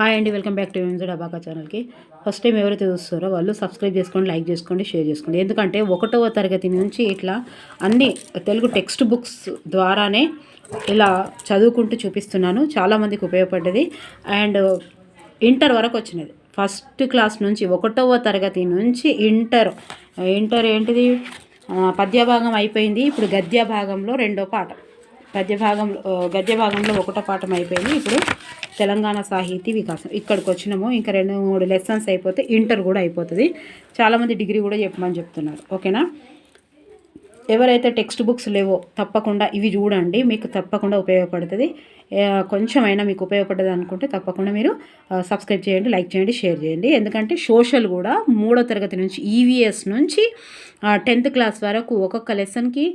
Hi అండి welcome back to MZ డబాకా ఛానల్కి. ఫస్ట్ టైం ఎవరైతే చూస్తారో వాళ్ళు సబ్స్క్రైబ్ చేసుకోండి లైక్ చేసుకోండి షేర్ చేసుకోండి. ఎందుకంటే ఒకటవ తరగతి నుంచి ఇట్లా అన్ని తెలుగు టెక్స్ట్ బుక్స్ ద్వారానే ఇలా చదువుకుంటూ చూపిస్తున్నాను. చాలామందికి ఉపయోగపడ్డది. అండ్ ఇంటర్ వరకు వచ్చినది. ఫస్ట్ క్లాస్ నుంచి ఒకటవ తరగతి నుంచి ఇంటర్. ఇంటర్ ఏంటిది? పద్యభాగం పద్య భాగం అయిపోయింది. ఇప్పుడు గద్య భాగంలో రెండో పాఠం. గద్యభాగంలో గద్యభాగంలో గద్య భాగంలో ఒకటో పాఠం అయిపోయింది. ఇప్పుడు తెలంగాణ సాహితీ వికాసం. ఇక్కడికి వచ్చినాము. ఇంకా రెండు మూడు లెసన్స్ అయిపోతే ఇంటర్ కూడా అయిపోతుంది. చాలామంది డిగ్రీ కూడా చెప్పమని చెప్తున్నారు. ఓకేనా? ఎవరైతే టెక్స్ట్ బుక్స్ లేవో తప్పకుండా ఇవి చూడండి. మీకు తప్పకుండా ఉపయోగపడుతుంది. కొంచెమైనా మీకు ఉపయోగపడుతుంది అనుకుంటే తప్పకుండా మీరు సబ్స్క్రైబ్ చేయండి లైక్ చేయండి షేర్ చేయండి. ఎందుకంటే సోషల్ కూడా మూడో తరగతి నుంచి ఈవీఎస్ నుంచి టెన్త్ క్లాస్ వరకు ఒక్కొక్క లెసన్కి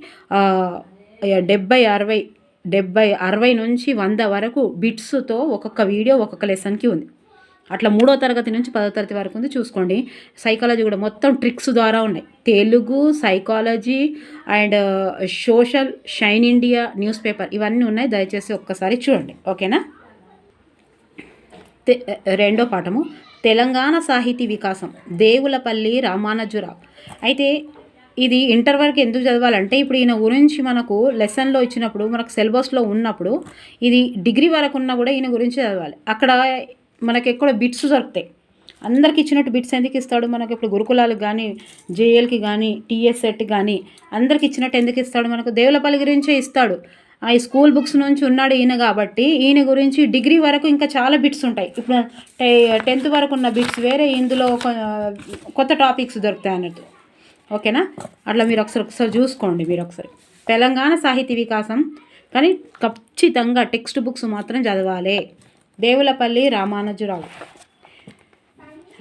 డెబ్బై అరవై డెబ్బై అరవై నుంచి వంద వరకు బిట్స్తో ఒక్కొక్క వీడియో ఒక్కొక్క లెసన్కి ఉంది. అట్లా మూడో తరగతి నుంచి పదో తరగతి వరకు ఉంది. చూసుకోండి. సైకాలజీ కూడా మొత్తం ట్రిక్స్ ద్వారా ఉన్నాయి. Telugu psychology and social shine India news paper ఇవన్నీ ఉన్నాయి. దయచేసి ఒక్కసారి చూడండి. ఓకేనా? Uh, రెండో పాఠము. తెలంగాణ సాహితీ వికాసం. దేవులపల్లి రామానుజరావు. అయితే ఇది ఇంటర్ వరకు ఎందుకు చదవాలంటే ఇప్పుడు ఈయన గురించి మనకు లెసన్లో ఇచ్చినప్పుడు మనకు సిలబస్లో ఉన్నప్పుడు ఇది డిగ్రీ వరకు ఉన్నా కూడా ఈయన గురించి చదవాలి. అక్కడ మనకి ఎక్కడ బిట్స్ దొరుకుతాయి. అందరికి ఇచ్చినట్టు బిట్స్ ఎందుకు ఇస్తాడు? మనకి ఇప్పుడు గురుకులాలకు కానీ జేఎల్కి కానీ టీఎస్ఎట్ కానీ అందరికి ఇచ్చినట్టు ఎందుకు ఇస్తాడు? మనకు దేవులపల్లి గురించే ఇస్తాడు. ఆ స్కూల్ బుక్స్ నుంచి ఉన్నాడు ఈయన కాబట్టి ఈయన గురించి డిగ్రీ వరకు ఇంకా చాలా బిట్స్ ఉంటాయి. ఇప్పుడు టె- టెన్త్ వరకు ఉన్న బిట్స్ వేరే ఇందులో కొత్త టాపిక్స్ దొరుకుతాయి అన్నట్టు. ఓకేనా? అట్లా మీరు ఒకసారి ఒకసారి చూసుకోండి మీరు ఒకసారి. తెలంగాణ సాహితీ వికాసం కానీ ఖచ్చితంగా టెక్స్ట్ బుక్స్ మాత్రం చదవాలి. దేవులపల్లి రామానుజురావు.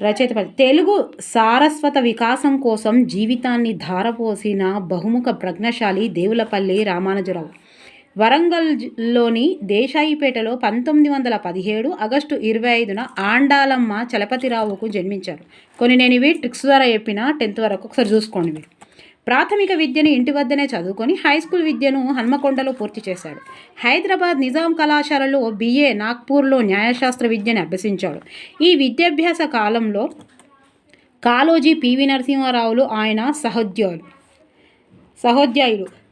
రచయిత తెలుగు సారస్వత వికాసం కోసం జీవితాన్ని ధారపోసిన బహుముఖ ప్రజ్ఞశాలి దేవులపల్లి రామానుజరావు. వరంగల్లోని దేశాయిపేటలో పంతొమ్మిది వందల పదిహేడు ఆగస్టు ఇరవై ఐదున ఆండాలమ్మ చలపతిరావుకు జన్మించారు. కొన్ని నేను ఇవి ట్రిక్స్ ద్వారా చెప్పిన టెన్త్ వరకు ఒకసారి చూసుకోండి మీరు. ప్రాథమిక విద్యను ఇంటి వద్దనే చదువుకొని హై స్కూల్ విద్యను హన్మకొండలో పూర్తి చేశాడు. హైదరాబాద్ నిజాం కళాశాలలో బిఏ నాగ్పూర్లో న్యాయశాస్త్ర విద్యను అభ్యసించాడు. ఈ విద్యాభ్యాస కాలంలో కాళోజీ పివి నరసింహారావులు ఆయన సహోద్యోగులు సహోద్యాయులు.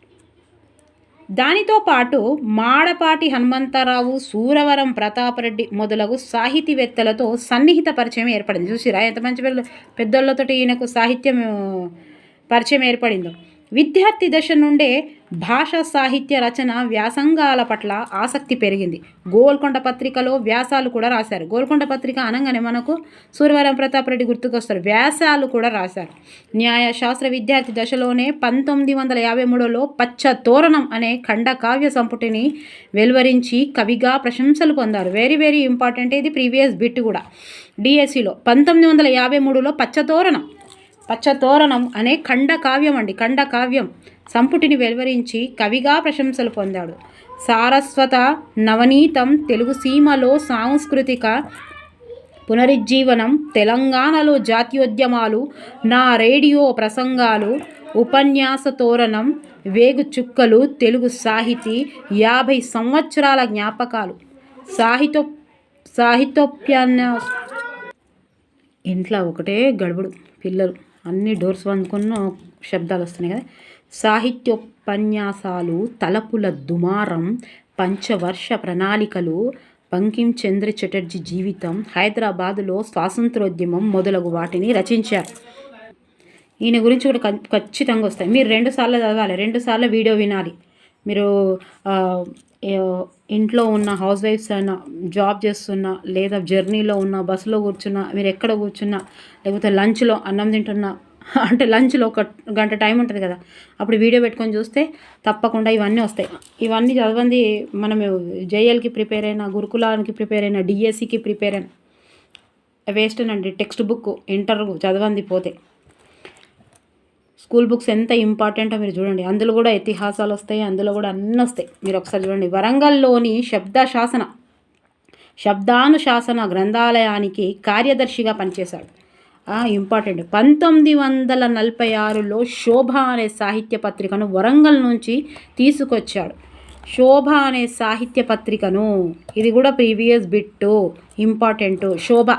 దానితో పాటు మాడపాటి హనుమంతరావు సూరవరం ప్రతాపరెడ్డి మొదలగు సాహితీవేత్తలతో సన్నిహిత పరిచయం ఏర్పడింది. చూసిరా ఎంత మంచి పిల్ల పెద్దోళ్ళతోటి ఈయనకు సాహిత్యం పరిచయం ఏర్పడిందో. విద్యార్థి దశ నుండే భాషా సాహిత్య రచన వ్యాసంగాల పట్ల ఆసక్తి పెరిగింది. గోల్కొండ పత్రికలో వ్యాసాలు కూడా రాశారు. గోల్కొండ పత్రిక అనగానే మనకు సూర్యవరం ప్రతాప్ రెడ్డి గుర్తుకొస్తారు. వ్యాసాలు కూడా రాశారు. న్యాయశాస్త్ర విద్యార్థి దశలోనే పంతొమ్మిది వందల యాభై మూడులో పచ్చ తోరణం అనే ఖండ కావ్య సంపుటిని వెలువరించి కవిగా ప్రశంసలు పొందారు. వెరీ వెరీ ఇంపార్టెంట్ ఇది ప్రీవియస్ బిట్ కూడా. డిఎస్సిలో పంతొమ్మిది వందల యాభై మూడులో పచ్చతోరణం పచ్చతోరణం అనే ఖండ కావ్యం అండి ఖండ కావ్యం సంపుటిని వెలువరించి కవిగా ప్రశంసలు పొందాడు. సారస్వత నవనీతం తెలుగు సీమలో సాంస్కృతిక పునరుజ్జీవనం తెలంగాణలో జాతీయోద్యమాలు నా రేడియో ప్రసంగాలు ఉపన్యాస తోరణం వేగు చుక్కలు తెలుగు సాహితీ యాభై సంవత్సరాల జ్ఞాపకాలు. సాహిత్య సాహిత్యోప్యాన్యాస ఇంట్లో ఒకటే గడుబుడు పిల్లలు. అన్ని డోర్స్ వండుకున్న శబ్దాలు వస్తున్నాయి కదా. సాహిత్యోపన్యాసాలు తలపుల దుమారం పంచవర్ష ప్రణాళికలు బంకించంద్ర చటర్జీ జీవితం హైదరాబాదులో స్వాతంత్రోద్యమం మొదలగు వాటిని రచించారు. ఈయన గురించి కూడా ఖచ్చితంగా వస్తాయి. మీరు రెండు సార్లు చదవాలి రెండు సార్లు వీడియో వినాలి. మీరు ఇంట్లో ఉన్న హౌస్ వైఫ్స్ అయినా జాబ్ చేస్తున్నా లేదా జర్నీలో ఉన్న బస్సులో కూర్చున్నా మీరు ఎక్కడ కూర్చున్నా లేకపోతే లంచ్లో అన్నం తింటున్నా అంటే లంచ్లో ఒక గంట టైం ఉంటుంది కదా అప్పుడు వీడియో పెట్టుకొని చూస్తే తప్పకుండా ఇవన్నీ వస్తాయి. ఇవన్నీ చదవండి మనం జేఎల్కి ప్రిపేర్ అయినా గురుకులానికి ప్రిపేర్ అయినా డిఎస్సికి ప్రిపేర్ అయినా వేస్ట్ అండి టెక్స్ట్ బుక్ ఇంటర్ చదవంది పోతే. స్కూల్ బుక్స్ ఎంత ఇంపార్టెంటో మీరు చూడండి. అందులో కూడా ఇతిహాసాలు వస్తాయి అందులో కూడా అన్నీ వస్తాయి. మీరు ఒకసారి చూడండి. వరంగల్లోని శబ్ద శాసన శబ్దానుశాసన గ్రంథాలయానికి కార్యదర్శిగా పనిచేశాడు. ఇంపార్టెంట్. పంతొమ్మిది వందల నలభై ఆరులో శోభ అనే సాహిత్య పత్రికను వరంగల్ నుంచి తీసుకొచ్చాడు. శోభ అనే సాహిత్య పత్రికను ఇది కూడా previous bit important. Shobha.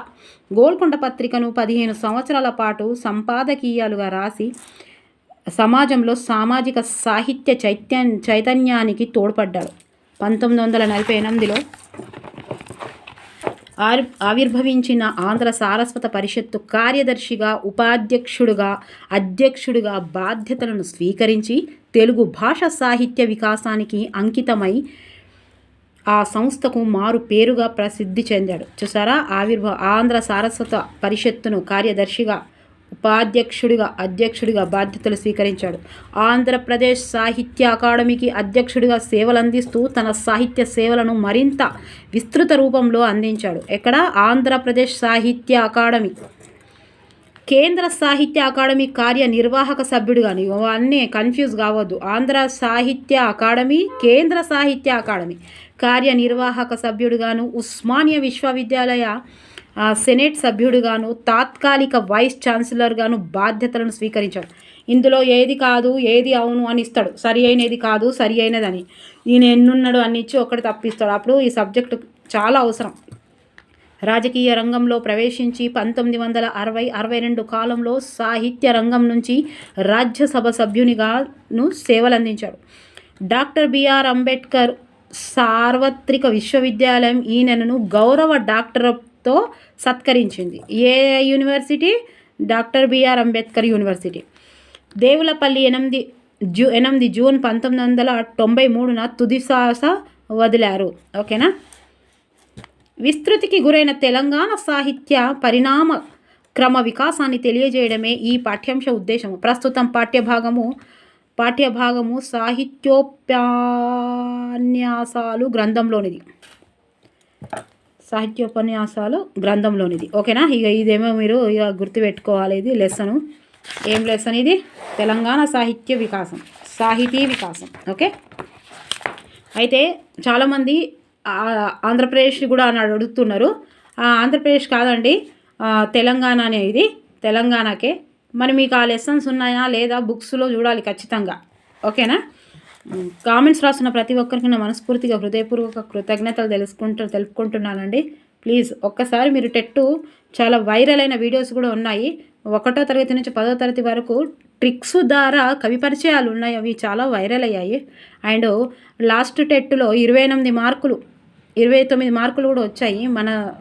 Golconda పత్రికను పదిహేను సంవత్సరాల పాటు సంపాదకీయాలుగా రాసి సమాజంలో సామాజిక సాహిత్య చైత్య చైతన్యానికి తోడ్పడ్డాడు. పంతొమ్మిది వందల నలభై ఎనిమిదిలో ఆవిర్భవించిన ఆంధ్ర సారస్వత పరిషత్తు కార్యదర్శిగా ఉపాధ్యక్షుడుగా అధ్యక్షుడిగా బాధ్యతలను స్వీకరించి తెలుగు భాష సాహిత్య వికాసానికి అంకితమై ఆ సంస్థకు మారు పేరుగా ప్రసిద్ధి చెందాడు. చూసారా? ఆవిర్భ ఆంధ్ర సారస్వత పరిషత్తును కార్యదర్శిగా ఉపాధ్యక్షుడిగా అధ్యక్షుడిగా బాధ్యతలు స్వీకరించాడు. ఆంధ్రప్రదేశ్ సాహిత్య అకాడమీకి అధ్యక్షుడిగా సేవలు అందిస్తూ తన సాహిత్య సేవలను మరింత విస్తృత రూపంలో అందించాడు. ఎక్కడ? ఆంధ్రప్రదేశ్ సాహిత్య అకాడమీ. కేంద్ర సాహిత్య అకాడమీ కార్యనిర్వాహక సభ్యుడుగా అన్నీ కన్ఫ్యూజ్ కావద్దు. ఆంధ్ర సాహిత్య అకాడమీ కేంద్ర సాహిత్య అకాడమీ. కార్యనిర్వాహక సభ్యుడుగాను ఉస్మానియా విశ్వవిద్యాలయ సెనేట్ సభ్యుడుగాను తాత్కాలిక వైస్ ఛాన్సలర్గాను బాధ్యతలను స్వీకరించాడు. ఇందులో ఏది కాదు ఏది అవును అని ఇస్తాడు. సరి అయినది కాదు సరి అయినదని. ఈయన ఎన్నున్నాడు అని ఇచ్చి ఒకటి తప్పిస్తాడు. అప్పుడు ఈ సబ్జెక్టు చాలా అవసరం. రాజకీయ రంగంలో ప్రవేశించి పంతొమ్మిది వందల అరవై అరవై రెండు కాలంలో సాహిత్య రంగం నుంచి రాజ్యసభ సభ్యునిగాను సేవలందించాడు. డాక్టర్ బిఆర్ అంబేద్కర్ సార్వత్రిక విశ్వవిద్యాలయం ఈయనను గౌరవ డాక్టర్ తో సత్కరించింది. ఏ university? Doctor BR Ambedkar university. Devulapalli ఎనిమిది జూ ఎనిమిది జూన్ పంతొమ్మిది వందల తొంభై మూడున తుదిశ్వాస వదిలారు. ఓకేనా? విస్తృతికి గురైన తెలంగాణ సాహిత్య పరిణామ క్రమ వికాసాన్ని తెలియజేయడమే ఈ పాఠ్యాంశ ఉద్దేశము. ప్రస్తుతం పాఠ్యభాగము పాఠ్యభాగము సాహిత్యోప్యాన్యాసాలు గ్రంథంలోనిది. సాహిత్యోపన్యాసాలు గ్రంథంలోనిది. ఓకేనా? ఇక ఇదేమో మీరు ఇక గుర్తుపెట్టుకోవాలి. ఇది లెసను. ఏం లెసన్ ఇది? తెలంగాణ సాహిత్య వికాసం. సాహితీ వికాసం. ఓకే? అయితే చాలామంది ఆంధ్రప్రదేశ్ కూడా అని అడుగుతున్నారు. ఆంధ్రప్రదేశ్ కాదండి తెలంగాణ అనేది తెలంగాణకే. మరి మీకు ఆ లెసన్స్ ఉన్నాయా లేదా? బుక్స్లో చూడాలి ఖచ్చితంగా. ఓకేనా? కామెంట్స్ రాస్తున్న ప్రతి ఒక్కరికి నా మనస్ఫూర్తిగా హృదయపూర్వక కృతజ్ఞతలు తెలుసుకుంటూ తెలుపుకుంటున్నానండి. ప్లీజ్ ఒక్కసారి మీరు టెట్టు చాలా వైరల్ అయిన వీడియోస్ కూడా ఉన్నాయి. ఒకటో తరగతి నుంచి పదో తరగతి వరకు ట్రిక్స్ ద్వారా కవి పరిచయాలు ఉన్నాయి. అవి చాలా వైరల్ అయ్యాయి. అండ్ లాస్ట్ టెట్లో ఇరవై ఎనిమిది మార్కులు ఇరవై తొమ్మిది మార్కులు కూడా వచ్చాయి మన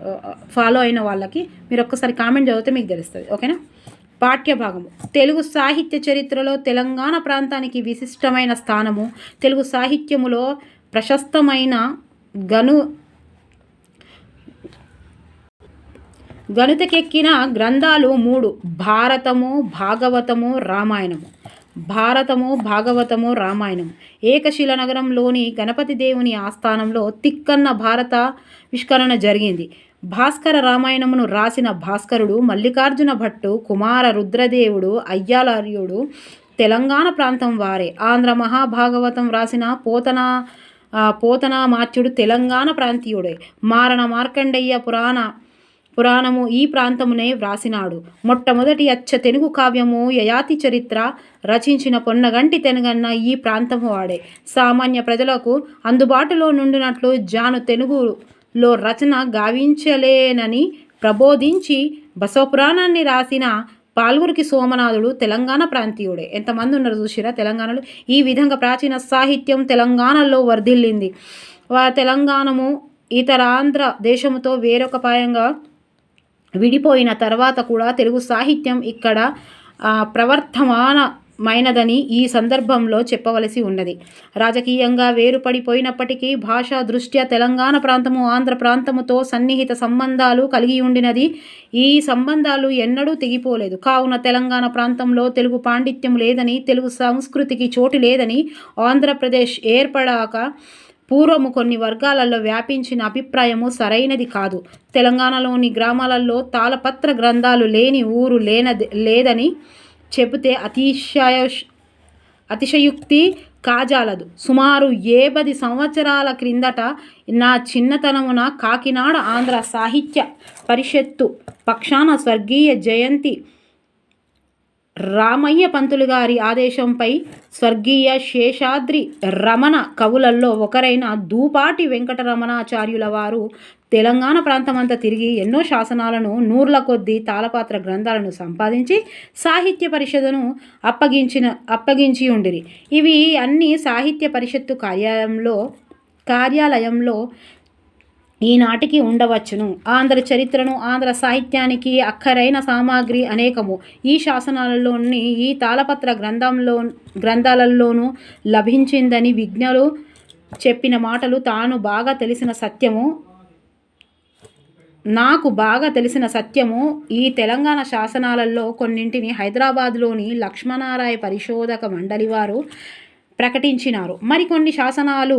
ఫాలో అయిన వాళ్ళకి. మీరు ఒక్కసారి కామెంట్ చదివితే మీకు తెలుస్తుంది. ఓకేనా? పాఠ్యభాగము. తెలుగు సాహిత్య చరిత్రలో తెలంగాణ ప్రాంతానికి విశిష్టమైన స్థానము. తెలుగు సాహిత్యములో ప్రశస్తమైన గను గణితకెక్కిన గ్రంథాలు మూడు. భారతము భాగవతము రామాయణము. భారతము భాగవతము రామాయణం. ఏకశిల నగరంలోని గణపతి దేవుని ఆస్థానంలో తిక్కన్న భారత విష్కరణ జరిగింది. భాస్కర రామాయణమును రాసిన భాస్కరుడు మల్లికార్జున భట్టు కుమార రుద్రదేవుడు అయ్యాలార్యుడు తెలంగాణ ప్రాంతం వారే. ఆంధ్ర మహాభాగవతం రాసిన పోతన పోతనామాచ్యుడు తెలంగాణ ప్రాంతీయుడే. మారణ మార్కండయ్య పురాణ పురాణము ఈ ప్రాంతమునే వ్రాసినాడు. మొట్టమొదటి అచ్చ తెలుగు కావ్యము యయాతి చరిత్ర రచించిన పొన్నగంటి తెనగన్న ఈ ప్రాంతము వాడే. సామాన్య ప్రజలకు అందుబాటులో నుండినట్లు జాను తెలుగు లో రచన గావించలేనని ప్రబోధించి బసవపురాణాన్ని రాసిన పాల్గురికి సోమనాథుడు తెలంగాణ ప్రాంతీయుడే. ఎంతమంది ఉన్నారు చూసిరా? తెలంగాణలో ఈ విధంగా ప్రాచీన సాహిత్యం తెలంగాణలో వర్ధిల్లింది. తెలంగాణము ఇతర ఆంధ్ర దేశముతో వేరొక పాయంగా విడిపోయిన తర్వాత కూడా తెలుగు సాహిత్యం ఇక్కడ ప్రవర్తమాన మైనదని ఈ సందర్భంలో చెప్పవలసి ఉన్నది. రాజకీయంగా వేరుపడిపోయినప్పటికీ భాషా దృష్ట్యా తెలంగాణ ప్రాంతము ఆంధ్ర ప్రాంతముతో సన్నిహిత సంబంధాలు కలిగి ఉండినది. ఈ సంబంధాలు ఎన్నడూ తెగిపోలేదు. కావున తెలంగాణ ప్రాంతంలో తెలుగు పాండిత్యం లేదని తెలుగు సంస్కృతికి చోటు లేదని ఆంధ్రప్రదేశ్ ఏర్పడాక పూర్వము కొన్ని వర్గాలలో వ్యాపించిన అభిప్రాయము సరైనది కాదు. తెలంగాణలోని గ్రామాలలో తాళపత్ర గ్రంథాలు లేని ఊరు లేనది లేదని చెబితే అతిశయ అతిశయుక్తి కాజాలదు. సుమారు ఏ పది సంవత్సరాల క్రిందట నా చిన్నతనమున కాకినాడ ఆంధ్ర సాహిత్య పరిషత్తు పక్షాన స్వర్గీయ జయంతి రామయ్య పంతులు గారి ఆదేశంపై స్వర్గీయ శేషాద్రి రమణ కవులల్లో ఒకరైన దూపాటి వెంకటరమణాచార్యుల వారు తెలంగాణ ప్రాంతమంతా తిరిగి ఎన్నో శాసనాలను నూర్ల కొద్దీ తాళపాత్ర గ్రంథాలను సంపాదించి సాహిత్య పరిషత్తును అప్పగించిన అప్పగించి ఉండిరి. ఇవి అన్ని సాహిత్య పరిషత్తు కార్యాలయంలో కార్యాలయంలో ఈనాటికి ఉండవచ్చును. ఆంధ్ర చరిత్రను ఆంధ్ర సాహిత్యానికి అక్కరైన సామాగ్రి అనేకము. ఈ శాసనాలలోని ఈ తాళపత్ర గ్రంథంలో గ్రంథాలలోనూ లభించిందని విజ్ఞలు చెప్పిన మాటలు తాను బాగా తెలిసిన సత్యము. నాకు బాగా తెలిసిన సత్యము ఈ తెలంగాణ శాసనాలలో కొన్నింటిని హైదరాబాద్లోని లక్ష్మణారాయ పరిశోధక మండలి వారు ప్రకటించినారు. మరికొన్ని శాసనాలు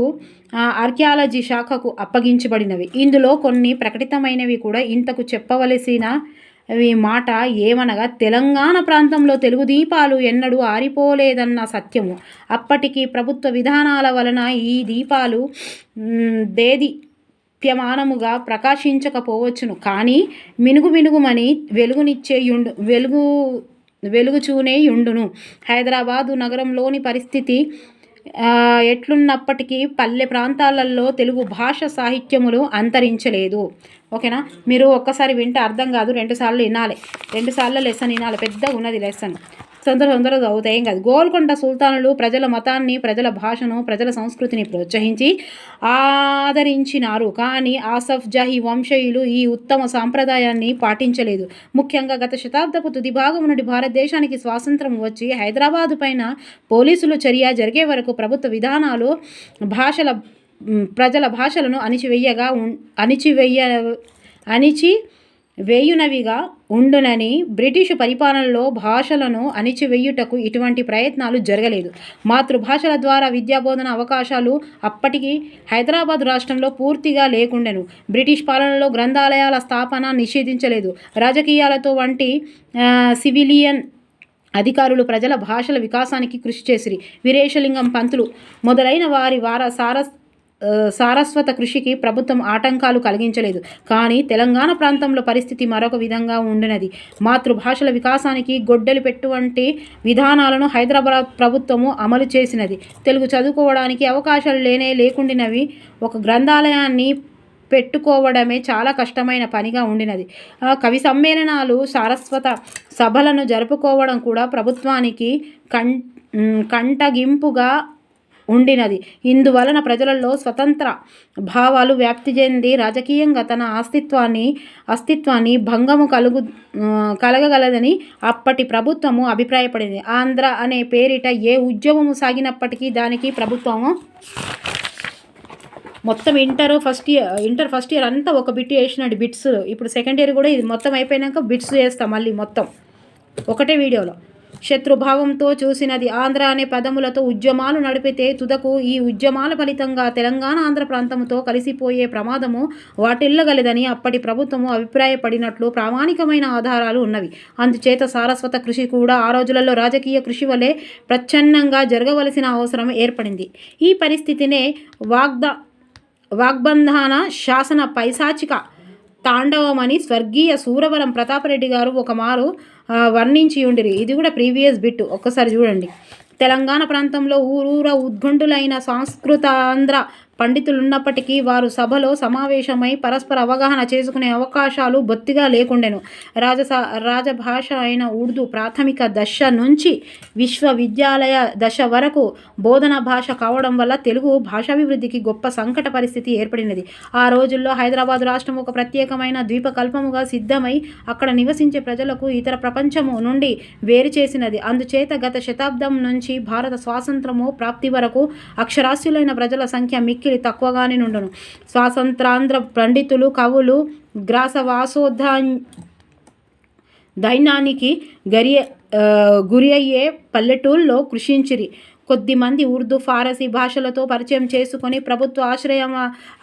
ఆర్కియాలజీ శాఖకు అప్పగించబడినవి. ఇందులో కొన్ని ప్రకటితమైనవి కూడా ఇంతకు చెప్పవలసిన మాట ఏమనగా తెలంగాణ ప్రాంతంలో తెలుగు దీపాలు ఎన్నడూ ఆరిపోలేదన్న సత్యము. అప్పటికి ప్రభుత్వ విధానాల వలన ఈ దీపాలు దేది దీప్యమానముగా ప్రకాశించకపోవచ్చును. కానీ మినుగు మినుగుమని వెలుగునిచ్చే యుండు వెలుగు వెలుగుచూనే యుండును. హైదరాబాదు నగరంలోని పరిస్థితి ఎట్లున్నప్పటికీ పల్లె ప్రాంతాలలో తెలుగు భాష సాహిత్యములు అంతరించలేదు. ఓకేనా? మీరు ఒక్కసారి వింటే అర్థం కాదు. రెండుసార్లు వినాలి. రెండుసార్లు లెసన్ వినాలి. పెద్ద ఉన్నది లెసన్. తొందర తొందరగా అవుతాయి కాదు. గోల్కొండ సుల్తానులు ప్రజల మతాన్ని ప్రజల భాషను ప్రజల సంస్కృతిని ప్రోత్సహించి ఆదరించినారు. కానీ ఆసఫ్ జహీ వంశీయులు ఈ ఉత్తమ సాంప్రదాయాన్ని పాటించలేదు. ముఖ్యంగా గత శతాబ్దపు తుది భాగం నుండి భారతదేశానికి స్వాతంత్రం వచ్చి హైదరాబాదు పైన పోలీసులు చర్య జరిగే వరకు ప్రభుత్వ విధానాలు భాషల ప్రజల భాషలను అణిచివేయగా అణిచివేయ అణిచి వేయునవిగా ఉండునని బ్రిటిషు పరిపాలనలో భాషలను అణిచివేయుటకు ఇటువంటి ప్రయత్నాలు జరగలేదు. మాతృభాషల ద్వారా విద్యాబోధన అవకాశాలు అప్పటికి హైదరాబాద్ రాష్ట్రంలో పూర్తిగా లేకుండెను. బ్రిటిష్ పాలనలో గ్రంథాలయాల స్థాపన నిషేధించలేదు. రాజకీయాలతో వంటి సివిలియన్ అధికారులు ప్రజల భాషల వికాసానికి కృషి చేసిరి. వీరేశలింగం పంతులు మొదలైన వారి వార సారస్ సారస్వత కృషికి ప్రభుత్వం ఆటంకాలు కలిగించలేదు. కానీ తెలంగాణ ప్రాంతంలో పరిస్థితి మరొక విధంగా ఉండినది. మాతృభాషల వికాసానికి గొడ్డలి పెట్టువంటి విధానాలను హైదరాబాద్ ప్రభుత్వము అమలు చేసినది. తెలుగు చదువుకోవడానికి అవకాశాలు లేనే లేకుండినవి. ఒక గ్రంథాలయాన్ని పెట్టుకోవడమే చాలా కష్టమైన పనిగా ఉండినది. కవి సమ్మేళనాలు సారస్వత సభలను జరుపుకోవడం కూడా ప్రభుత్వానికి కం కంటగింపుగా ఉండినది. ఇందువలన ప్రజలలో స్వతంత్ర భావాలు వ్యాప్తి చెంది రాజకీయంగా తన అస్తిత్వాన్ని అస్తిత్వాన్ని భంగము కలుగు కలగగలదని అప్పటి ప్రభుత్వము అభిప్రాయపడింది. ఆంధ్ర అనే పేరిట ఏ ఉద్యమము సాగినప్పటికీ దానికి ప్రభుత్వము మొత్తం inter first year inter first year అంతా ఒక బిట్ వేసినాడు బిట్స్. ఇప్పుడు సెకండ్ ఇయర్ కూడా ఇది మొత్తం అయిపోయినాక బిట్స్ చేస్తాం మళ్ళీ మొత్తం. ఒకటే వీడియోలో. శత్రుభావంతో చూసినది ఆంధ్ర అనే పదములతో ఉద్యమాలు నడిపితే తుదకు ఈ ఉద్యమాల ఫలితంగా తెలంగాణ ఆంధ్ర ప్రాంతంతో కలిసిపోయే ప్రమాదము వాటిల్లగలదని అప్పటి ప్రభుత్వము అభిప్రాయపడినట్లు ప్రామాణికమైన ఆధారాలు ఉన్నవి. అందుచేత సారస్వత కృషి కూడా ఆ రోజులలో రాజకీయ కృషి వలె ప్రచ్ఛన్నంగా జరగవలసిన అవసరం ఏర్పడింది. ఈ పరిస్థితినే వాగ్ద వాగ్బంధాన శాసన పైశాచిక తాండవమని స్వర్గీయ సూరవరం ప్రతాపరెడ్డి గారు ఒకమారు వర్ణించి ఉండిరి. ఇది కూడా ప్రీవియస్ బిట్. ఒక్కసారి చూడండి. తెలంగాణ ప్రాంతంలో ఊరూర ఉద్ఘండులైన సంస్కృత ఆంధ్ర పండితులున్నప్పటికీ వారు సభలో సమావేశమై పరస్పర అవగాహన చేసుకునే అవకాశాలు బొత్తిగా లేకుండెను. రాజసా రాజభాష అయిన ఉర్దూ ప్రాథమిక దశ నుంచి విశ్వవిద్యాలయ దశ వరకు బోధన భాష కావడం వల్ల తెలుగు భాషాభివృద్ధికి గొప్ప సంకట పరిస్థితి ఏర్పడినది. ఆ రోజుల్లో హైదరాబాద్ రాష్ట్రం ఒక ప్రత్యేకమైన ద్వీపకల్పముగా సిద్ధమై అక్కడ నివసించే ప్రజలకు ఇతర ప్రపంచము నుండి వేరు చేసినది. అందుచేత గత శతాబ్దం నుంచి భారత స్వాతంత్రము ప్రాప్తి వరకు అక్షరాస్యులైన ప్రజల సంఖ్య మిక్కిలి మిక్కిలి తక్కువగానే నుండును. స్వాతంత్రాంధ్ర పండితులు కవులు గ్రాసవాసోద్ధ దైనానికి గరి గురి అయ్యే పల్లెటూళ్ళలో కృషించిరి. కొద్దిమంది ఉర్దూ ఫారసీ భాషలతో పరిచయం చేసుకొని ప్రభుత్వ ఆశ్రయం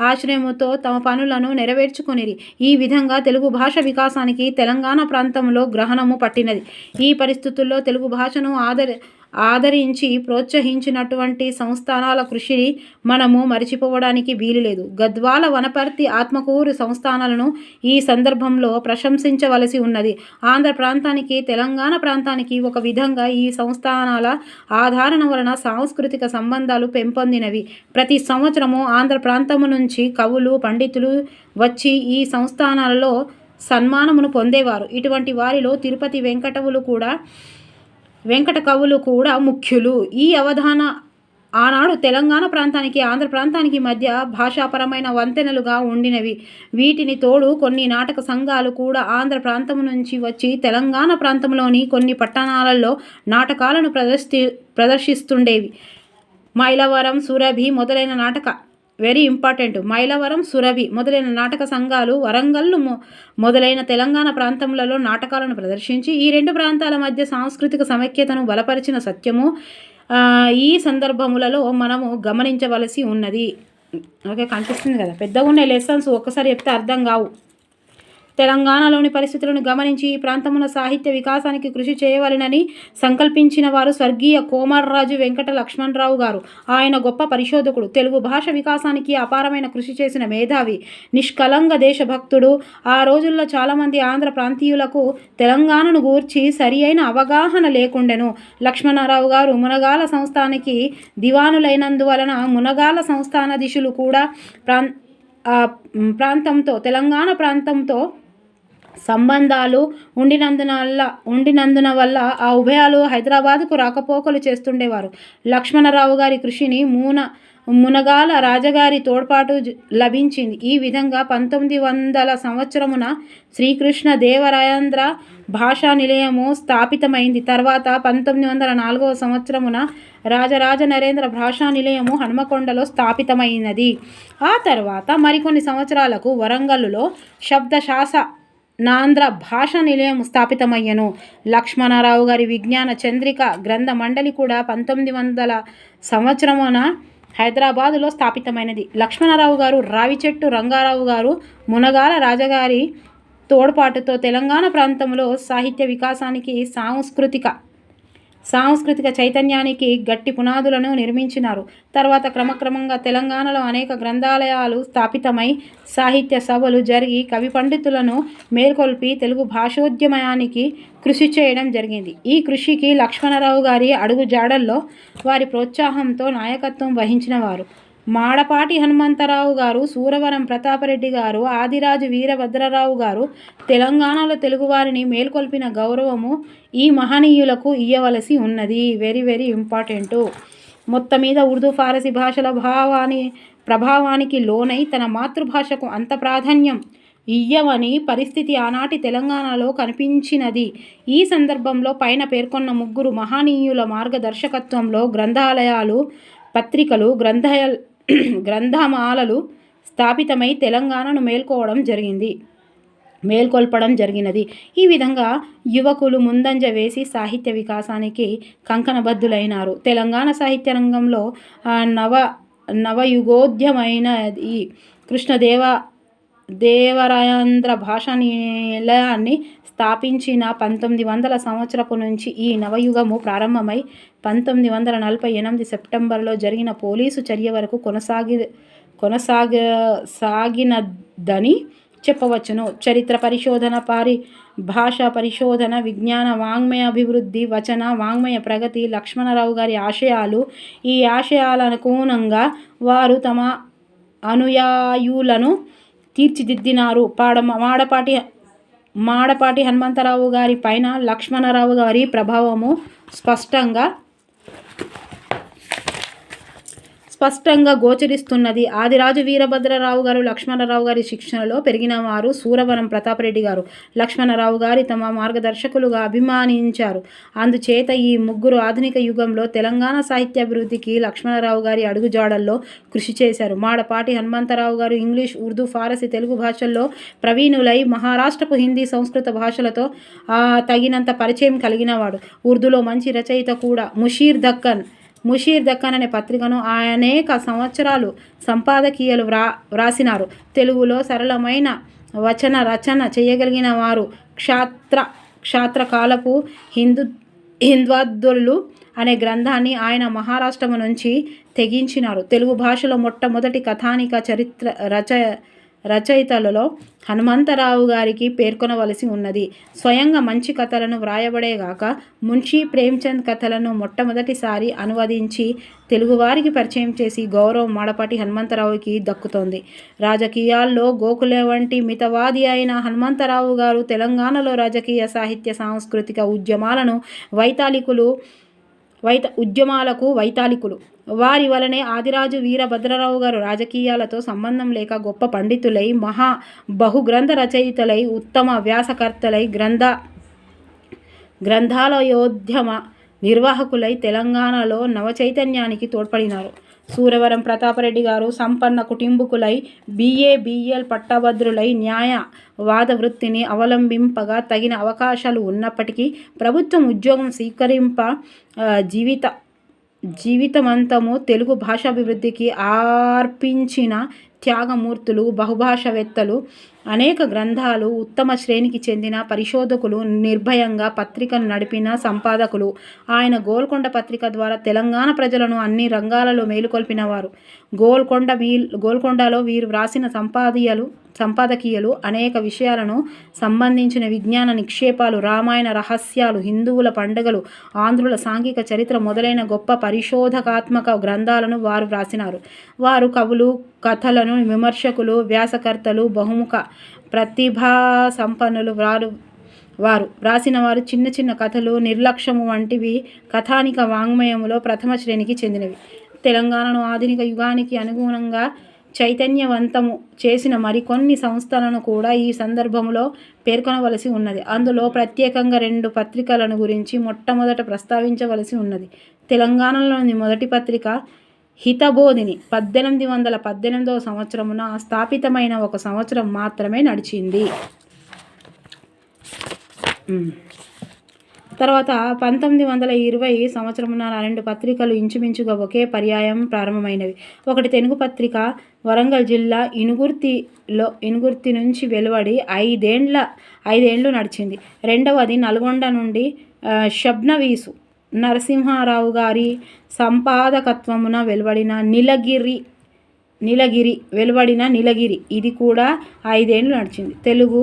ఆశ్రయముతో తమ పనులను నెరవేర్చుకొనిరి. ఈ విధంగా తెలుగు భాష వికాసానికి తెలంగాణ ప్రాంతంలో గ్రహణము పట్టినది. ఈ పరిస్థితుల్లో తెలుగు భాషను ఆదరి ఆదరించి ప్రోత్సహించినటువంటి సంస్థానాల కృషిని మనము మరిచిపోవడానికి వీలు లేదు గద్వాల వనపర్తి ఆత్మకూరు సంస్థానాలను ఈ సందర్భంలో ప్రశంసించవలసి ఉన్నది. ఆంధ్ర ప్రాంతానికి తెలంగాణ ప్రాంతానికి ఒక విధంగా ఈ సంస్థానాల ఆధారణ వలన సాంస్కృతిక సంబంధాలు పెంపొందినవి. ప్రతి సంవత్సరము ఆంధ్ర ప్రాంతము నుంచి కవులు పండితులు వచ్చి ఈ సంస్థానాలలో సన్మానమును పొందేవారు. ఇటువంటి వారిలో తిరుపతి వెంకటవులు కూడా వెంకట కవులు కూడా ముఖ్యులు. ఈ అవధాన ఆనాడు తెలంగాణ ప్రాంతానికి ఆంధ్ర ప్రాంతానికి మధ్య భాషాపరమైన వంతెనలుగా ఉండినవి. వీటిని తోడు కొన్ని నాటక సంఘాలు కూడా ఆంధ్ర ప్రాంతం నుంచి వచ్చి తెలంగాణ ప్రాంతంలోని కొన్ని పట్టణాలలో నాటకాలను ప్రదర్శి ప్రదర్శిస్తుండేవి. మైలవరం సురభి మొదలైన నాటక వెరీ ఇంపార్టెంట్. మైలవరం సురభి మొదలైన నాటక సంఘాలు వరంగల్లు మొదలైన తెలంగాణ ప్రాంతములలో నాటకాలను ప్రదర్శించి ఈ రెండు ప్రాంతాల మధ్య సాంస్కృతిక సమైక్యతను బలపరిచిన సత్యము ఈ సందర్భములలో మనము గమనించవలసి ఉన్నది. ఓకే కనిపిస్తుంది కదా? పెద్దగా ఉన్న లెసన్స్ ఒక్కసారి చెప్తే అర్థం కావు. తెలంగాణలోని పరిస్థితులను గమనించి ఈ ప్రాంతమున సాహిత్య వికాసానికి కృషి చేయవలెనని సంకల్పించిన వారు స్వర్గీయ కోమర్రాజు వెంకట లక్ష్మణరావు గారు. ఆయన గొప్ప పరిశోధకుడు. తెలుగు భాష వికాసానికి అపారమైన కృషి చేసిన మేధావి. నిష్కలంగ దేశభక్తుడు. ఆ రోజుల్లో చాలామంది ఆంధ్ర ప్రాంతీయులకు తెలంగాణను గూర్చి సరి అయిన అవగాహన లేకుండెను. లక్ష్మణరావు గారు మునగాల సంస్థానికి దివానులైనందువలన మునగాల సంస్థానాధీశులు కూడా ప్రాం ప్రాంతంతో తెలంగాణ ప్రాంతంతో సంబంధాలు ఉండినందున వల్ల ఉండినందున వల్ల ఆ ఉభయాలు హైదరాబాద్కు రాకపోకలు చేస్తుండేవారు. లక్ష్మణరావు గారి కృషిని మూన మునగాల రాజగారి తోడ్పాటు లభించింది. ఈ విధంగా పంతొమ్మిది వందల సంవత్సరమున శ్రీకృష్ణ దేవరాయంద్ర భాషా నిలయము స్థాపితమైంది. తర్వాత పంతొమ్మిది వందల నాలుగవ సంవత్సరమున రాజరాజ నరేంద్ర భాషా నిలయము హనుమకొండలో స్థాపితమైనది. ఆ తర్వాత మరికొన్ని సంవత్సరాలకు వరంగల్లులో శబ్దశాస నాంధ్ర భాష నిలయం స్థాపితమయ్యను. లక్ష్మణరావు గారి విజ్ఞాన చంద్రిక గ్రంథ మండలి కూడా పంతొమ్మిది వందల సంవత్సరమున హైదరాబాదులో స్థాపితమైనది. లక్ష్మణరావు గారు రావిచెట్టు రంగారావు గారు మునగాల రాజగారి తోడ్పాటుతో తెలంగాణ ప్రాంతంలో సాహిత్య వికాసానికి సాంస్కృతిక సాంస్కృతిక చైతన్యానికి గట్టి పునాదులను నిర్మించినారు. తర్వాత క్రమక్రమంగా తెలంగాణలో అనేక గ్రంథాలయాలు స్థాపితమై సాహిత్య సభలు జరిగి కవి పండితులను మేల్కొల్పి తెలుగు భాషోద్యమయానికి కృషి చేయడం జరిగింది. ఈ కృషికి లక్ష్మణరావు గారి అడుగు జాడల్లో వారి ప్రోత్సాహంతో నాయకత్వం వహించిన వారు మాడపాటి హనుమంతరావు గారు సూరవరం ప్రతాపరెడ్డి గారు ఆదిరాజు వీరభద్రరావు గారు తెలంగాణలో తెలుగువారిని మేల్కొల్పిన గౌరవము ఈ మహనీయులకు ఇయ్యవలసి ఉన్నది. వెరీ వెరీ ఇంపార్టెంటు మొత్తం మీద ఉర్దూ ఫారసీ భాషల భావాన్ని ప్రభావానికి లోనై తన మాతృభాషకు అంత ప్రాధాన్యం ఇయ్యవని పరిస్థితి ఆనాటి తెలంగాణలో కనిపించినది. ఈ సందర్భంలో పైన పేర్కొన్న ముగ్గురు మహనీయుల మార్గదర్శకత్వంలో గ్రంథాలయాలు పత్రికలు గ్రంథాల గ్రంథమాలలు స్థాపితమై తెలంగాణను మేల్కోవడం జరిగింది. మేల్కొల్పడం జరిగినది. ఈ విధంగా యువకులు ముందంజ వేసి సాహిత్య వికాసానికి కంకణబద్ధులైనారు. తెలంగాణ సాహిత్య రంగంలో నవ నవయుగోద్యమైనది కృష్ణదేవ దేవరాయాంధ్ర భాషా నిలయాన్ని స్థాపించిన పంతొమ్మిది వందల సంవత్సరపు నుంచి ఈ నవయుగము ప్రారంభమై పంతొమ్మిది వందల నలభై ఎనిమిది సెప్టెంబర్లో జరిగిన పోలీసు చర్య వరకు కొనసాగి కొనసాగ సాగినదని చెప్పవచ్చును. చరిత్ర పరిశోధన పారి భాషా పరిశోధన విజ్ఞాన వాంగ్మయ అభివృద్ధి వచన వాంగ్మయ ప్రగతి లక్ష్మణరావు గారి ఆశయాలు ఈ ఆశయాల అనుగుణంగా వారు తమ అనుయాయులను తీర్చిదిద్దినారు. పాడ మాడపాటి మాడపాటి హనుమంతరావు గారి పైన లక్ష్మణరావు గారి ప్రభావము స్పష్టంగా స్పష్టంగా గోచరిస్తున్నది. ఆదిరాజు వీరభద్రరావు గారు లక్ష్మణరావు గారి శిక్షణలో పెరిగిన వారు సూరవరం ప్రతాపరెడ్డి గారు. లక్ష్మణరావు గారి తమ మార్గదర్శకులుగా అభిమానించారు. అందుచేత ఈ ముగ్గురు ఆధునిక యుగంలో తెలంగాణ సాహిత్యాభివృద్ధికి లక్ష్మణరావు గారి అడుగుజాడల్లో కృషి చేశారు. మాడపాటి హనుమంతరావు గారు ఇంగ్లీష్ ఉర్దూ ఫారసీ తెలుగు భాషల్లో ప్రవీణులై మహారాష్ట్రపు హిందీ సంస్కృత భాషలతో తగినంత పరిచయం కలిగినవాడు ఉర్దూలో మంచి రచయిత కూడా ముషీర్ దక్కన్. ముషీర్ దక్కన్ అనే పత్రికను అనేక సంవత్సరాలు సంపాదకీయలు వ్రా వ్రాసినారు. తెలుగులో సరళమైన వచన రచన చేయగలిగిన వారు క్షాత్ర క్షాత్రకాలపు హిందు హిందూ హింద్వాద్దులు అనే గ్రంథాన్ని ఆయన మహారాష్ట్రము నుంచి తెగించినారు. తెలుగు భాషలో మొట్టమొదటి కథానిక చరిత్ర రచ రచయితలలో హనుమంతరావు గారికి పేర్కొనవలసి ఉన్నది. స్వయంగా మంచి కథలను వ్రాయబడేగాక మున్షీ ప్రేమ్చంద్ కథలను మొట్టమొదటిసారి అనువదించి తెలుగువారికి పరిచయం చేసి గౌరవం మడపటి హనుమంతరావుకి దక్కుతోంది. రాజకీయాల్లో గోకులే వంటి మితవాది అయిన హనుమంతరావు గారు తెలంగాణలో రాజకీయ సాహిత్య సాంస్కృతిక ఉద్యమాలను వైతాళికులు వైత ఉద్యమాలకు వైతాళికులు వారి వలనే ఆదిరాజు వీరభద్రరావు గారు రాజకీయాలతో సంబంధం లేక గొప్ప పండితులై మహా బహుగ్రంథ రచయితలై ఉత్తమ వ్యాసకర్తలై గ్రంథ గ్రంథాలయోద్యమ నిర్వాహకులై తెలంగాణలో నవచైతన్యానికి తోడ్పడినారు. సూరవరం ప్రతాపరెడ్డి గారు సంపన్న కుటుంబకులై బీఏ బిఎల్ పట్టభద్రులై న్యాయ వాద వృత్తిని అవలంబింపగా తగిన అవకాశాలు ఉన్నప్పటికీ ప్రభుత్వం ఉద్యోగం స్వీకరింప జీవిత జీవితమంతము తెలుగు భాషాభివృద్ధికి ఆర్పించిన త్యాగమూర్తులు బహుభాషావేత్తలు అనేక గ్రంథాలు ఉత్తమ శ్రేణికి చెందిన పరిశోధకులు నిర్భయంగా పత్రికను నడిపిన సంపాదకులు. ఆయన గోల్కొండ పత్రిక ద్వారా తెలంగాణ ప్రజలను అన్ని రంగాలలో మేలుకొల్పినవారు. గోల్కొండ వీ గోల్కొండలో వీరు వ్రాసిన సంపాదీయలు సంపాదకీయలు అనేక విషయాలను సంబంధించిన విజ్ఞాన నిక్షేపాలు రామాయణ రహస్యాలు హిందువుల పండుగలు ఆంధ్రుల సాంఘిక చరిత్ర మొదలైన గొప్ప పరిశోధకాత్మక గ్రంథాలను వారు వ్రాసినారు. వారు కవులు కథలను విమర్శకులు వ్యాసకర్తలు బహుముఖ ప్రతిభా సంపన్నులు వారు వారు వ్రాసిన వారు చిన్న చిన్న కథలు నిర్లక్ష్యము వంటివి కథానిక వాంగ్మయములో ప్రథమ శ్రేణికి చెందినవి. తెలంగాణను ఆధునిక యుగానికి అనుగుణంగా చైతన్యవంతము చేసిన మరికొన్ని సంస్థలను కూడా ఈ సందర్భంలో పేర్కొనవలసి ఉన్నది. అందులో ప్రత్యేకంగా రెండు పత్రికలను గురించి మొట్టమొదట ప్రస్తావించవలసి ఉన్నది. తెలంగాణలోని మొదటి పత్రిక హితబోధిని పద్దెనిమిది వందల పద్దెనిమిదవ సంవత్సరమున స్థాపితమైన ఒక సంవత్సరం మాత్రమే నడిచింది. తర్వాత పంతొమ్మిది వందల ఇరవై సంవత్సరమున రెండు పత్రికలు ఇంచుమించుగా ఒకే పర్యాయం ప్రారంభమైనవి. ఒకటి తెలుగు పత్రిక వరంగల్ జిల్లా ఇనుగుర్తిలో ఇనుగుర్తి నుంచి వెలువడి ఐదేండ్ల ఐదేండ్లు నడిచింది. రెండవది నల్గొండ నుండి షబ్నవీసు. నరసింహారావు గారి సంపాదకత్వమున వెలువడిన నీలగిరి నీలగిరి వెలువడిన నీలగిరి. ఇది కూడా ఐదేండ్లు నడిచింది. తెలుగు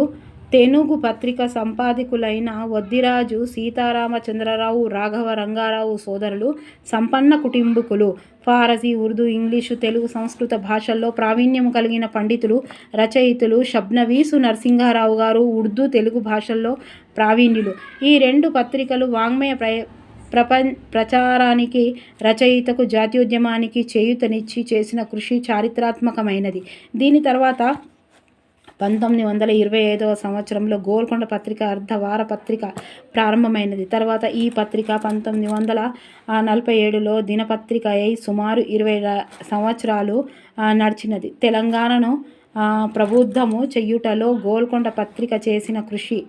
తెనుగు పత్రిక సంపాదకులైన వద్దిరాజు సీతారామచంద్రరావు రాఘవ రంగారావు సోదరులు సంపన్న కుటుంబకులు ఫారసీ ఉర్దూ ఇంగ్లీషు తెలుగు సంస్కృత భాషల్లో ప్రావీణ్యం కలిగిన పండితులు రచయితులు షబ్నవీసు నరసింహారావు గారు ఉర్దూ తెలుగు భాషల్లో ప్రావీణ్యులు. ఈ రెండు పత్రికలు వాంగ్మయ ప్రయ ప్రపంచ ప్రచారానికి రచయితకు జాతీయోద్యమానికి చేయూతనిచ్చి చేసిన కృషి చారిత్రాత్మకమైనది. దీని తర్వాత పంతొమ్మిది వందల ఇరవై ఐదవ సంవత్సరంలో గోల్కొండ పత్రిక అర్ధవార పత్రిక ప్రారంభమైనది. తర్వాత ఈ పత్రిక పంతొమ్మిది వందల నలభై ఏడులో దినపత్రిక అయి సుమారు ఇరవై సంవత్సరాలు నడిచినది. తెలంగాణను ప్రబుద్ధము చెయ్యుటలో గోల్కొండ పత్రిక చేసిన కృషి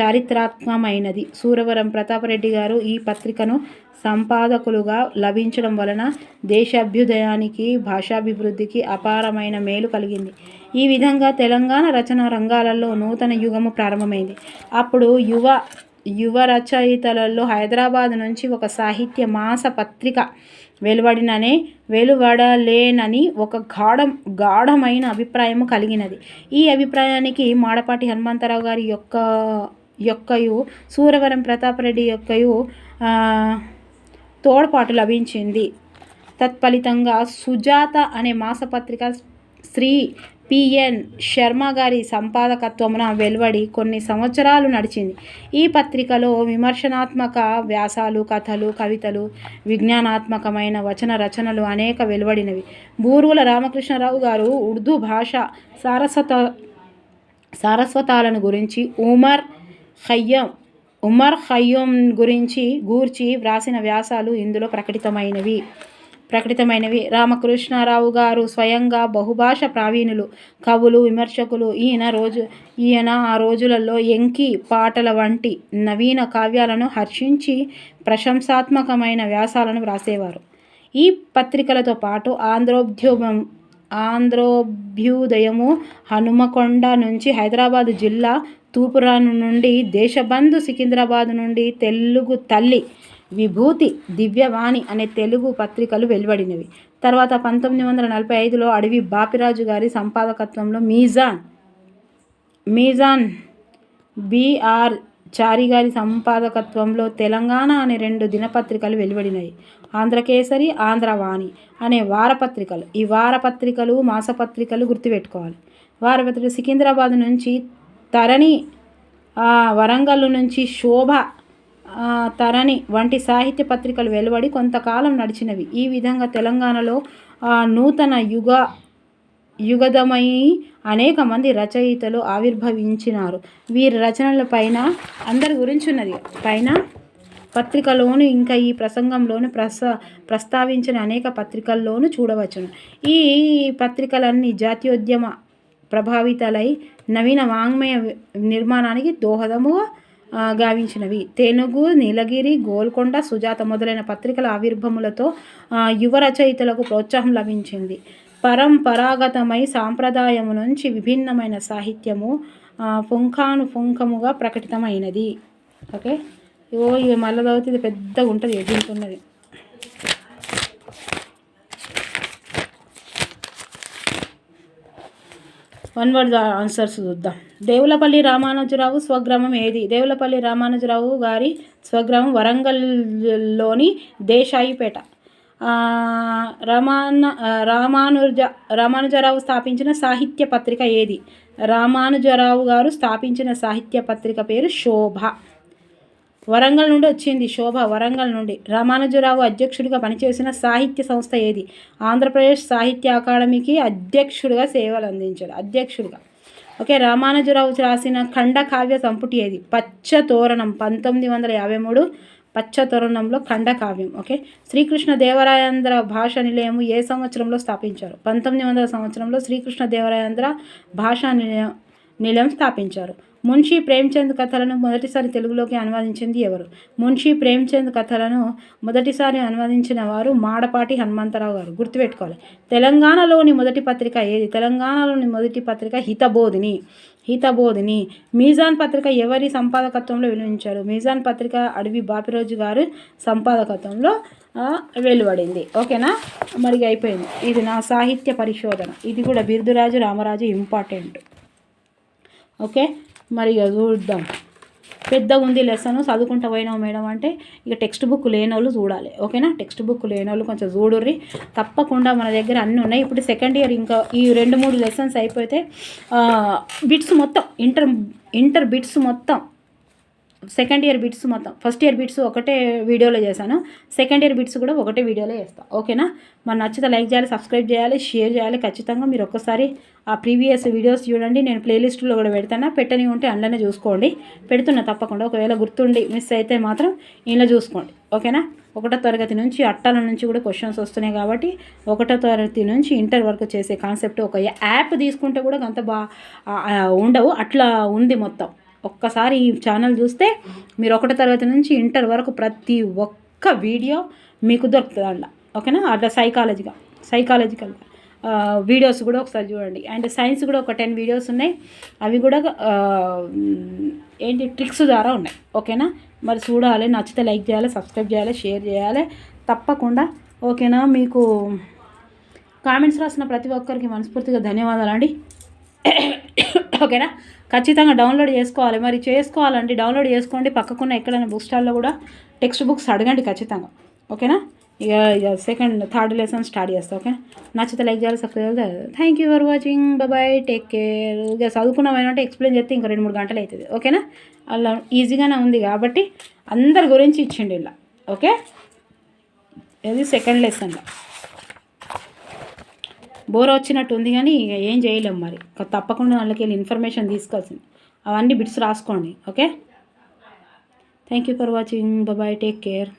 చారిత్రాత్మకమైనది. సూరవరం ప్రతాపరెడ్డి గారు ఈ పత్రికను సంపాదకులుగా లభించడం వలన దేశాభ్యుదయానికి భాషాభివృద్ధికి అపారమైన మేలు కలిగింది. ఈ విధంగా తెలంగాణ రచన రంగాలలో నూతన యుగము ప్రారంభమైంది. అప్పుడు యువ యువ రచయితలలో హైదరాబాద్ నుంచి ఒక సాహిత్య మాస పత్రిక వెలువడిననే వెలువడలేనని ఒక గాఢం గాఢమైన అభిప్రాయము కలిగినది. ఈ అభిప్రాయానికి మాడపాటి హనుమంతరావు గారి యొక్క యొక్కయు సూరవరం ప్రతాపరెడ్డి యొక్కయు తోడ్పాటు లభించింది. తత్ఫలితంగా సుజాత అనే మాసపత్రిక శ్రీ పిఎన్ శర్మ గారి సంపాదకత్వమున వెలువడి కొన్ని సంవత్సరాలు నడిచింది. ఈ పత్రికలో విమర్శనాత్మక వ్యాసాలు కథలు కవితలు విజ్ఞానాత్మకమైన వచన రచనలు అనేక వెలువడినవి. బూరుగుల రామకృష్ణరావు గారు ఉర్దూ భాష సారస్వత సారస్వతాలను గురించి ఉమర్ ఖయ్యం ఉమర్ హయ్యం గురించి గూర్చి వ్రాసిన వ్యాసాలు ఇందులో ప్రకటితమైనవి. ప్రకటితమైనవి. రామకృష్ణారావు గారు స్వయంగా బహుభాష ప్రావీణులు కవులు విమర్శకులు. ఈయన రోజు ఈయన ఆ రోజులలో ఎంకి పాటల వంటి నవీన కావ్యాలను హర్షించి ప్రశంసాత్మకమైన వ్యాసాలను వ్రాసేవారు. ఈ పత్రికలతో పాటు ఆంధ్రోద్యోగం ఆంధ్రోభ్యుదయము హనుమకొండ నుంచి హైదరాబాదు జిల్లా తూపురాను నుండి దేశబంధు సికింద్రాబాద్ నుండి తెలుగు తల్లి విభూతి దివ్యవాణి అనే తెలుగు పత్రికలు వెలువడినవి. తర్వాత పంతొమ్మిది వందల నలభై ఐదులో అడవి బాపిరాజు గారి సంపాదకత్వంలో మీజాన్ మీజాన్ బిఆర్ చారి గారి సంపాదకత్వంలో తెలంగాణ అనే రెండు దినపత్రికలు వెలువడినాయి ఆంధ్రకేసరి ఆంధ్రవాణి అనే వారపత్రికలు. ఈ వారపత్రికలు మాసపత్రికలు గుర్తుపెట్టుకోవాలి. వారపత్రిక సికింద్రాబాద్ నుంచి తరణి వరంగల్ నుంచి శోభ తరణి వంటి సాహిత్య పత్రికలు వెలువడి కొంతకాలం నడిచినవి. ఈ విధంగా తెలంగాణలో నూతన యుగ యుగదమై అనేక మంది రచయితలు ఆవిర్భవించినారు. వీరి రచనల పైన అందరి గురించి ఉన్నది పైన పత్రికలోను ఇంకా ఈ ప్రసంగంలోను ప్రస ప్రస్తావించిన అనేక పత్రికల్లోనూ చూడవచ్చును. ఈ పత్రికలన్నీ జాతీయోద్యమ ప్రభావితలై నవీన వాంగ్మయ నిర్మాణానికి దోహదముగా గావించినవి. తెనుగు నీలగిరి గోల్కొండ సుజాత మొదలైన పత్రికల ఆవిర్భములతో యువ రచయితలకు ప్రోత్సాహం లభించింది. పరంపరాగతమై సాంప్రదాయము నుంచి విభిన్నమైన సాహిత్యము పుంఖానుపుంఖముగా ప్రకటితమైనది. ఓకే? ఓ ఇది మళ్ళీ చదివితే ఇది పెద్దగా ఉంటుంది ఎదుగుతున్నది వన్ వర్డ్ ఆన్సర్స్ చూద్దాం. దేవులపల్లి రామానుజరావు స్వగ్రామం ఏది? దేవులపల్లి రామానుజరావు గారి స్వగ్రామం వరంగల్లోని దేశాయిపేట. రమాన రామానుజ రామానుజరావు స్థాపించిన సాహిత్య పత్రిక ఏది? రామానుజరావు గారు స్థాపించిన సాహిత్య పత్రిక పేరు శోభ. వరంగల్ నుండి వచ్చింది శోభ వరంగల్ నుండి. రామానుజరావు అధ్యక్షుడిగా పనిచేసిన సాహిత్య సంస్థ ఏది? ఆంధ్రప్రదేశ్ సాహిత్య అకాడమీకి అధ్యక్షుడిగా సేవలు అందించాడు. అధ్యక్షుడిగా. ఓకే రామానుజరావు రాసిన ఖండకావ్య సంపుటి ఏది? పచ్చ తోరణం పంతొమ్మిది వందల యాభై మూడు పచ్చ తోరణంలో ఖండకావ్యం ఓకే శ్రీకృష్ణ దేవరాయాంధ్ర భాష నిలయము ఏ సంవత్సరంలో స్థాపించారు? పంతొమ్మిది వందల సంవత్సరంలో శ్రీకృష్ణ దేవరాయాంధ్ర భాషా నిలయం నిలయం స్థాపించారు. మున్షీ ప్రేమ్చంద్ కథలను మొదటిసారి తెలుగులోకి అనువదించింది ఎవరు? మున్షీ ప్రేమ్చంద్ కథలను మొదటిసారి అనువదించిన వారు మాడపాటి హనుమంతరావు గారు. గుర్తుపెట్టుకోవాలి. తెలంగాణలోని మొదటి పత్రిక ఏది? తెలంగాణలోని మొదటి పత్రిక హితబోధిని. హితబోధిని. మీజాన్ పత్రిక ఎవరి సంపాదకత్వంలో వెలువరించారు? మీజాన్ పత్రిక అడవి బాపిరోజు గారు సంపాదకత్వంలో వెలువడింది. ఓకేనా? మరి అయిపోయింది ఇది నా సాహిత్య పరిశోధన. ఇది కూడా బిర్దురాజు రామరాజు ఇంపార్టెంట్. ఓకే? మరి చూద్దాం. పెద్దగా ఉంది లెసన్ చదువుకుంటా పోయినావు మేడం అంటే ఇక టెక్స్ట్ బుక్ లేని వాళ్ళు చూడాలి. ఓకేనా? టెక్స్ట్ బుక్ లేని వాళ్ళు కొంచెం చూడుర్రి. తప్పకుండా మన దగ్గర అన్నీ ఉన్నాయి. ఇప్పుడు సెకండ్ ఇయర్ ఇంకా ఈ రెండు మూడు లెసన్స్ అయిపోతే బిట్స్ మొత్తం ఇంటర్ ఇంటర్ బిట్స్ మొత్తం. సెకండ్ ఇయర్ బిట్స్ మొత్తం. ఫస్ట్ ఇయర్ బిట్స్ ఒకటే వీడియోలో చేశాను. సెకండ్ ఇయర్ బిట్స్ కూడా ఒకటే వీడియోలో చేస్తాను ఓకేనా? మన నచ్చితే లైక్ చేయాలి సబ్స్క్రైబ్ చేయాలి షేర్ చేయాలి. ఖచ్చితంగా మీరు ఒక్కసారి ఆ ప్రీవియస్ వీడియోస్ చూడండి. నేను ప్లేలిస్ట్లో కూడా పెడతాను. పెట్టని ఉంటే అందులోనే చూసుకోండి. పెడుతున్నా తప్పకుండా. ఒకవేళ గుర్తుండి మిస్ అయితే మాత్రం ఇంట్లో చూసుకోండి. ఓకేనా? ఒకటో తరగతి నుంచి అట్టాల నుంచి కూడా క్వశ్చన్స్ వస్తున్నాయి కాబట్టి ఒకటో తరగతి నుంచి ఇంటర్ వరకు చేసే కాన్సెప్ట్ ఒక యాప్ తీసుకుంటే కూడా అంత బా ఉండవు. అట్లా ఉంది మొత్తం. ఒక్కసారి ఈ ఛానల్ చూస్తే మీరు ఒకటో తరగతి నుంచి ఇంటర్ వరకు ప్రతి ఒక్క వీడియో మీకు దొరుకుతుంది అందులో ఓకేనా? అట్లా సైకాలజీగా సైకాలజికల్ వీడియోస్ కూడా ఒకసారి చూడండి. అండ్ సైన్స్ కూడా ఒక టెన్ వీడియోస్ ఉన్నాయి. అవి కూడా ఏంటి ట్రిక్స్ ద్వారా ఉన్నాయి. ఓకేనా? మరి చూడాలి నచ్చితే లైక్ చేయాలి సబ్స్క్రైబ్ చేయాలి షేర్ చేయాలి. తప్పకుండా ఓకేనా? మీకు కామెంట్స్ రాసిన ప్రతి ఒక్కరికి మనస్ఫూర్తిగా ధన్యవాదాలు అండి. ఓకేనా? ఖచ్చితంగా డౌన్లోడ్ చేసుకోవాలి. మరి చేసుకోవాలండి డౌన్లోడ్ చేసుకోండి. పక్కకున్న ఎక్కడైనా బుక్ స్టాల్లో కూడా టెక్స్ట్ బుక్స్ అడగండి ఖచ్చితంగా. ఓకేనా? ఇక ఇక సెకండ్ థర్డ్ లెసన్ స్టార్ట్ చేస్తా ఓకే నచ్చితే లైక్ చేయాలి subscribe thank you for watching bye take care ఇక చదువుకున్నామైనా ఎక్స్ప్లెయిన్ చేస్తే ఇంకా రెండు మూడు గంటలు అవుతుంది ఓకేనా అలా ఈజీగానే ఉంది కాబట్టి అందరి గురించి ఇచ్చిండు ఇలా ఓకే ఇది సెకండ్ లెసన్లో బోర్ వచ్చినట్టు ఉంది కానీ ఇక ఏం చేయలేము మరి తప్పకుండా వాళ్ళకి వెళ్ళి ఇన్ఫర్మేషన్ తీసుకోవాల్సింది అవన్నీ బిట్స్ రాసుకోండి okay thank you for watching bye take care